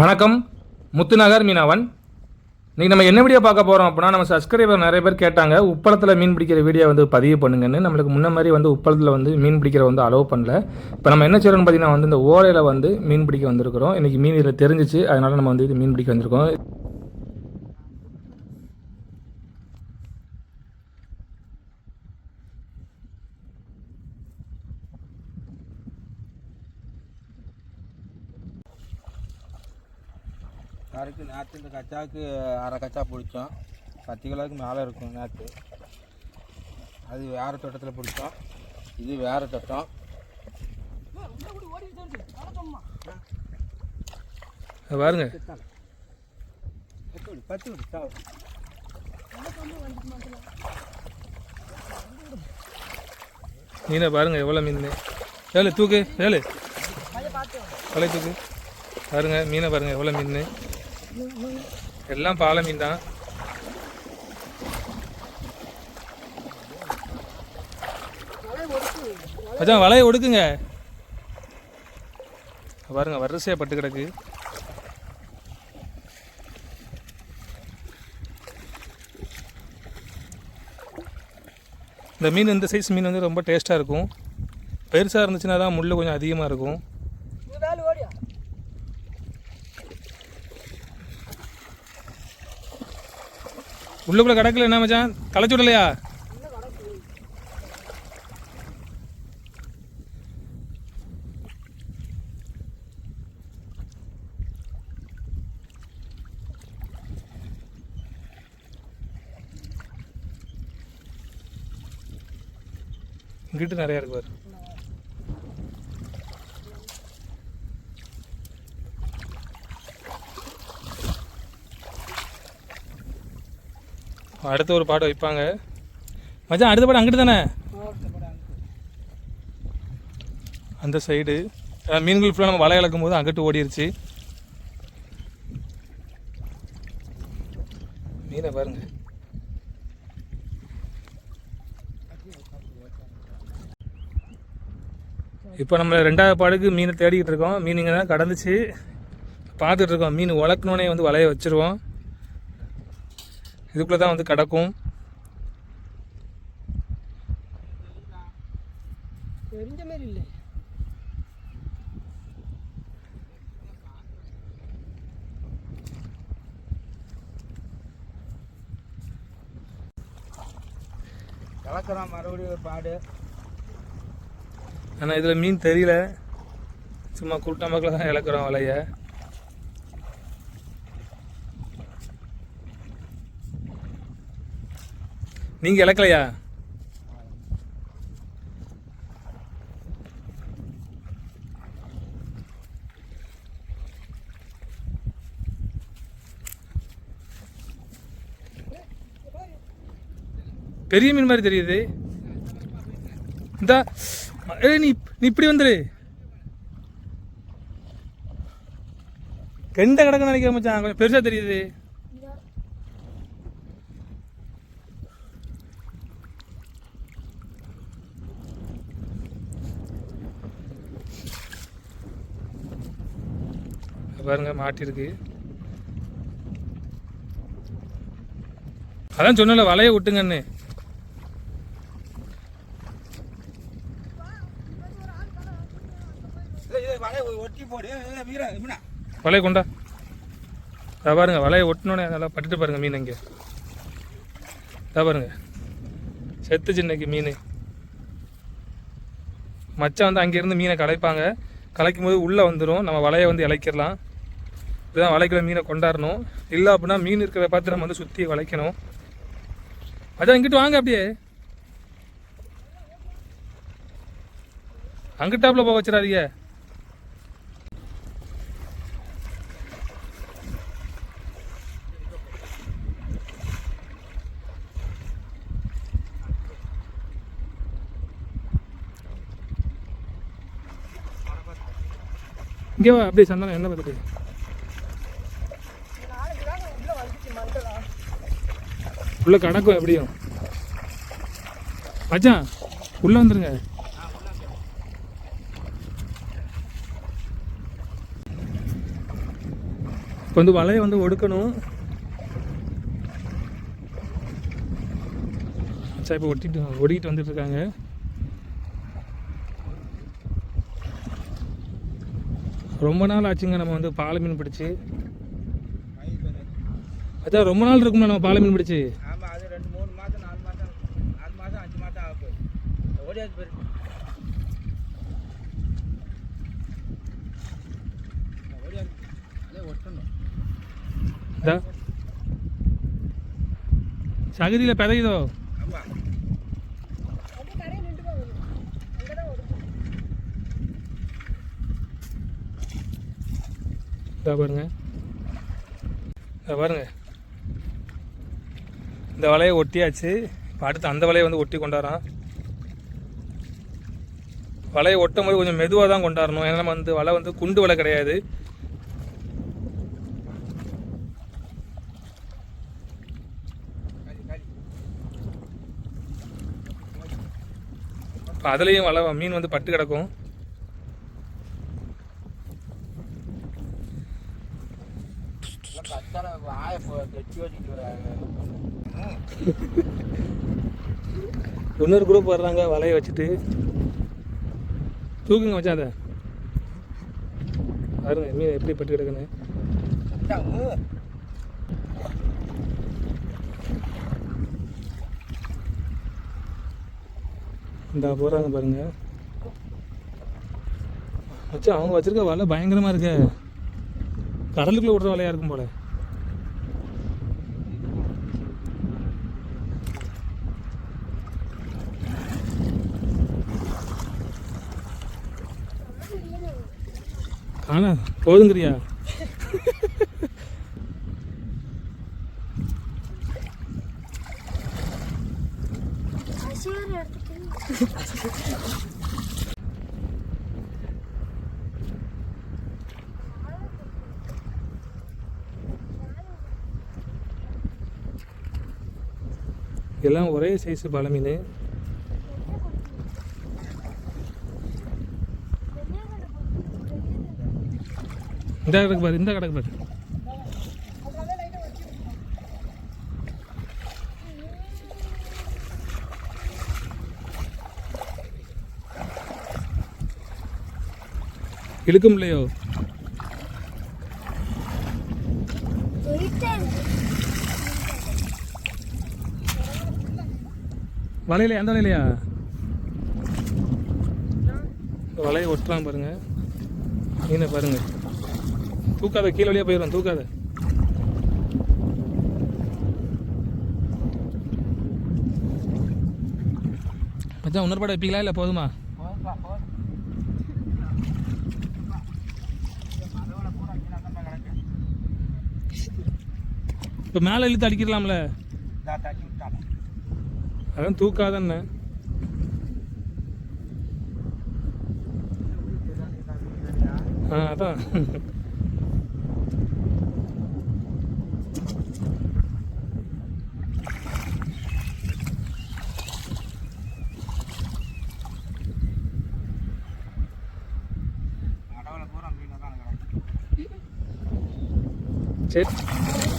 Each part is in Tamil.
வணக்கம். முத்துநகர் மீனவன். இன்றைக்கி நம்ம என்ன வீடியோ பார்க்க போகிறோம் அப்படின்னா நம்ம சப்ஸ்கிரைபர் நிறைய பேர் கேட்டாங்க உப்பளத்தில் மீன் பிடிக்கிற வீடியோ வந்து பதிவு பண்ணுங்கன்னு. நம்மளுக்கு முன்ன மாதிரி வந்து உப்பளத்தில் வந்து மீன் பிடிக்கிற வந்து அலோவ் பண்ணல. இப்போ நம்ம என்ன செய்கிறோம்னு பார்த்தீங்கன்னா வந்து இந்த ஓலையில் வந்து மீன் பிடிக்க வந்திருக்கிறோம். இன்றைக்கி மீன் இதில் தெரிஞ்சிச்சு அதனால் நம்ம வந்து இது மீன் பிடிக்க வந்திருக்கோம். கருக்கு நேற்று இந்த கச்சாவுக்கு அரை கச்சா பிடிச்சோம். பத்து கிலோவுக்கு மேலே இருக்கும் நேற்று அது வேறு தோட்டத்தில் பிடிச்சோம். இது வேறு தோட்டம். பாருங்க. பத்து மீனை பாருங்க எவ்வளோ மீன் ஏழு தூக்கு ஏழு வலை தூக்கு பாருங்க மீனை பாருங்க எவ்வளோ மீன். எல்லாம் பாலை மீன் தான்? மச்சான் வலையை ஒடுக்குங்க. பாருங்க வரிசையாக பட்டு கிடக்கு. இந்த மீன் இந்த சைஸ் மீன் வந்து ரொம்ப டேஸ்ட்டாக இருக்கும். பெருசாக இருந்துச்சுன்னா தான் முள் கொஞ்சம் அதிகமாக இருக்கும். உள்ளுக்குள்ளே கிடக்கல என்ன மச்சான்? களைச்சி விடலையா இங்கிட்டு நிறையா இருக்கு பாரு. அடுத்த ஒரு பாட்டு வைப்பாங்க. மச்சான் அடுத்த பாடம் அங்கிட்டு தானே? அந்த சைடு மீன்கள் ஃபுல்லாக நம்ம வலை இழக்கும் போது அங்கிட்டு ஓடிடுச்சு மீனை பாருங்க. இப்போ நம்ம ரெண்டாவது பாடுக்கு மீனை தேடிக்கிட்டு இருக்கோம். மீன் இங்கே தான் கடந்துச்சு. பார்த்துட்ருக்கோம் மீன் உழக்கணுன்னே வந்து வலையை வச்சுருவோம். இதுக்குள்ளே தான் வந்து கிடக்கும். தெரிஞ்ச மாதிரி இல்லை. கலக்கிறோம் மறுபடியும் ஒரு பாடு. ஆனால் இதில் மீன் தெரியல. சும்மா குருட்டா மக்களை தான் இழக்கிறோம் வலைய. நீங்கள் இழக்கலையா? பெரிய மீன் மாதிரி தெரியுது. இந்த நீ இப்படி வந்துரு. கெண்ட கிடக்குன்னு நினைக்கிற மச்சான். கொஞ்சம் பெருசாக தெரியுது. பாருங்க மாட்டிருக்கு. அதான் சொன்னல வலைய விட்டுங்கன்னு வலையை கொண்டா. இதா பாருங்க வலையை ஒட்டினோடனே நல்லா பட்டுட்டு பாருங்க மீன் இங்கே இதா பாருங்க. செத்துச்சு இன்னைக்கு மீன். மச்சான் வந்து அங்கேருந்து மீனை கலைப்பாங்க. கலைக்கும் போது உள்ளே வந்துடும் நம்ம வலையை வந்து இழைக்கிடலாம் இதுதான் வலைக்கிற மீனை கொண்டாடணும். இல்லை அப்படின்னா மீன் இருக்கிற பார்த்து நம்ம வந்து சுற்றி வளைக்கணும். அதான் இங்கிட்டு வாங்க அப்படியே. அங்கிட்டாப்புல போக வச்சிடாதீங்க. இங்கே அப்படியே சந்தனம் என்ன பார்த்துட்டு? உள்ள கணக்கும் எப்படியும் மச்சான் உள்ள வந்துருங்க. இப்போ வந்து வலையை வந்து ஒடுக்கணும். சரி இப்போ ஒட்டிட்டு ஒடிக்கிட்டு வந்துட்டு இருக்காங்க. ரொம்ப நாள் ஆச்சுங்க நம்ம வந்து பாலை மீன் பிடிச்சி. அதான் ரொம்ப நாள் இருக்கும்ல நம்ம பாலை மீன் பிடிச்சி ஆமாம் அது ரெண்டு மூணு மாதம் நாலு மாதம் நாலு மாதம் அஞ்சு மாதம் ஆக போகுது ஓடியாது பேர். ஓடியாது அதே ஒட்டணும். இதா. சகதியில் பிதையுதோ? பாருங்க. இதா பாருங்க. இந்த வலையை ஒட்டியாச்சு. இப்போ அடுத்து அந்த வலையை வந்து ஒட்டி கொண்டாடுறான் வலையை ஒட்டும் போது கொஞ்சம் மெதுவாக தான் கொண்டாடணும். ஏன்னா வந்து வலை வந்து குண்டு வலை கிடையாது. இப்போ அதுலேயும் வலை மீன் வந்து பட்டு கிடக்கும். வராங்க இன்னொரு குரூப் வர்றாங்க வலையை வச்சுட்டு. தூக்குங்க வச்சா அதை. பாருங்க மீன் எப்படி பட்டு கிடக்குன்னு. இந்த போகிறாங்க பாருங்க. வச்சு அவங்க வச்சிருக்க வலை பயங்கரமாக இருக்கு. கடலுக்குள்ளே விடுற வலையாக இருக்கும் போல. அண்ணா போதுங்கிறியா? எல்லாம் ஒரே சைஸ் பல இந்த கடைக்கு பாரு இந்த கடைக்கு பாரு. இழுக்கும் இல்லையோ? வலையில எந்த வலையிலையா? வலையை ஒட்டுறான் பாருங்க. மீனை பாருங்க. தூக்காத கீழே வழியாக போயிடும் தூக்காத. மச்சான் இன்னொரு படம் வைப்பீங்களா இல்லை போதுமா? இப்போ மேலே இழுத்து அடிக்கிறலாம்ல. அதான் தூக்காதன்னு. ஆ அதான் கடவுளை பூரா மீன் தான் கிடக்கு சரி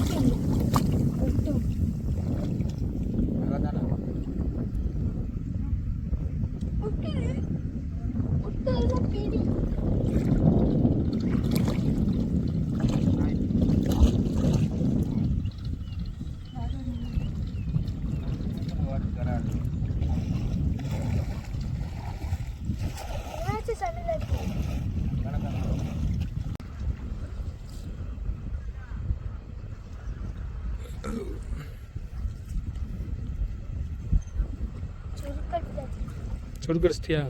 ಚುರು ಕಡಿಸ್ತೀಯಾ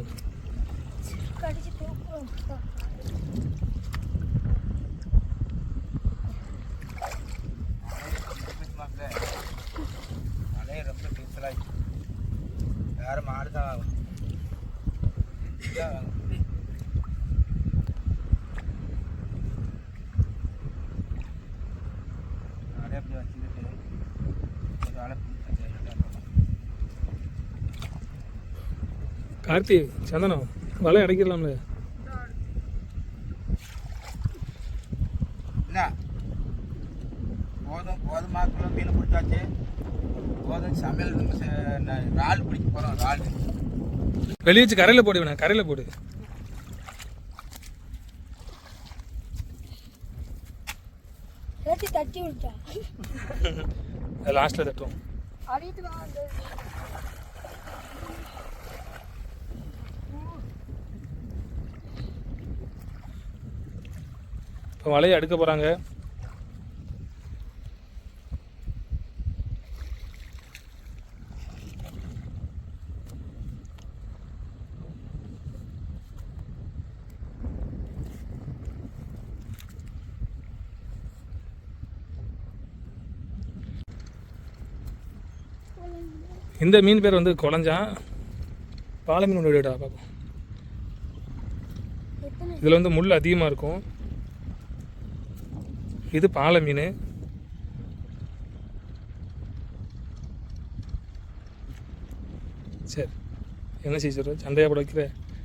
ಮಳೆ ರೊಬ್ಬ ಟೀಚರ್ ಆಯ್ತು ಯಾರು ಮಾಡ್ದ கார்த்தி சந்தனம் வலை அடைக்கிடலாம்ல. என்ன போதும் போதுமாக்குள்ள மீன் பிடிச்சாச்சு. போதும் சமையல் இறால் பிடிக்க போகிறோம் இறால். வெளியே வச்சு கரையில் போடு வேணா கரையில் போடு. தட்டி விட்டா. லாஸ்ட்டில் தட்டுவோம். இப்போ வலையை அடுக்க போகிறாங்க இந்த மீன் பேர் வந்து குழஞ்சான் பாலை மீன் ஒன்று விடா பார்ப்போம் இதில் வந்து முள் அதிகமாக இருக்கும். இது பாலை மீன். சரி. என்ன செய்ய சொல்ற? சண்டையா போட வைக்கிற?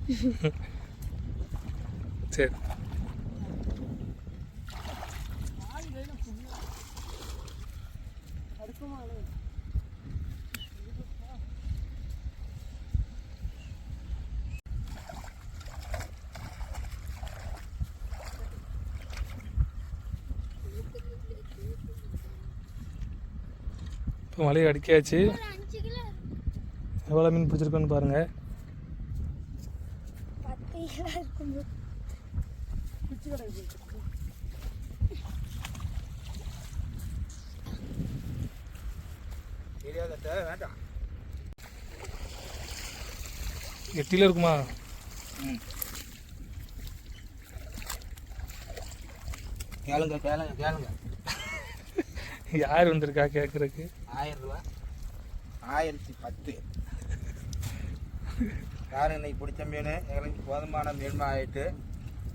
சரி. இப்போ மலையை அடிக்காச்சு எவ்வளோ மீன் பிடிச்சிருக்கோன்னு பாருங்கள் எட்டில இருக்குமா? கேளுங்க கேளுங்க கேளுங்க. யார் வந்திருக்கா கேட்குறக்கு ஆயிரம் ரூபா ஆயிரத்தி பத்து. யாரும் இன்னைக்கு பிடிச்ச மீன் எங்களுக்கு போதுமான மீன்மா ஆகிட்டு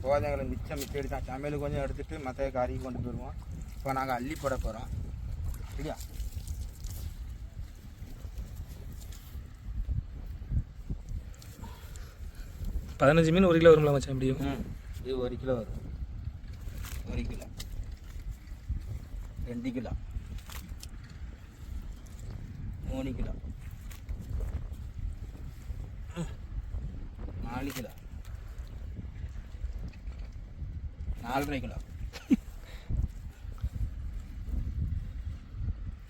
போதும் எங்களுக்கு மிச்சம் மிச்சம் எடுத்தான் சமையல் கொஞ்சம் எடுத்துட்டு மற்ற கறிக்கு கொண்டு போயிடுவோம். இப்போ நாங்கள் அள்ளி போட போகிறோம் சரியா? பதினஞ்சு மீன் ஒரு கிலோ வரும்ல மச்சான் எப்படியும் ம் இது ஒரு கிலோ வரும். ஒரு கிலோ. ரெண்டு கிலோ. மூணு கிலோ நாலு கிலோ நாலரை கிலோ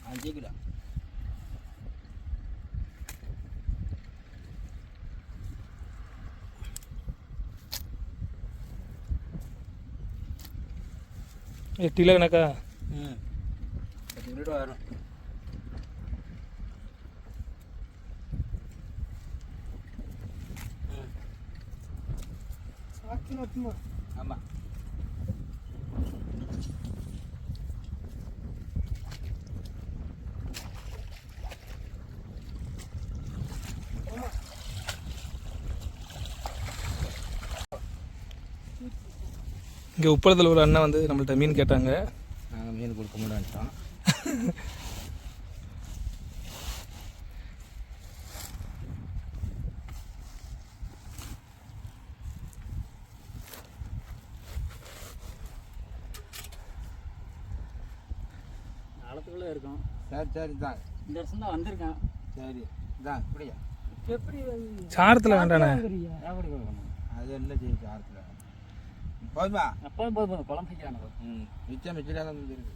அஞ்சு கிலோ எட்டியில் கணக்கா ம். பத்து கிலோ வரும். ஆமாம் இங்கே உப்பளத்தில் ஒரு அண்ணன் வந்து நம்மள்ட்ட மீன் கேட்டாங்க. நாங்கள் மீன் கொடுக்க முடியான்ட்டோம் நாளத்துக்குள்ளே இருக்கும். சரி சரி தான் இந்த வருஷம் தான் வந்திருக்கேன். சரி இதான் இப்படியா? எப்படி சாரத்தில் வேண்டாண்ணே அது என்ன செய்யுது ஆரத்தில் போதுமா? எப்போதும் போதும் போதும். குழம்பு ம் மிச்சம் மிச்சம் தான் இருக்கு.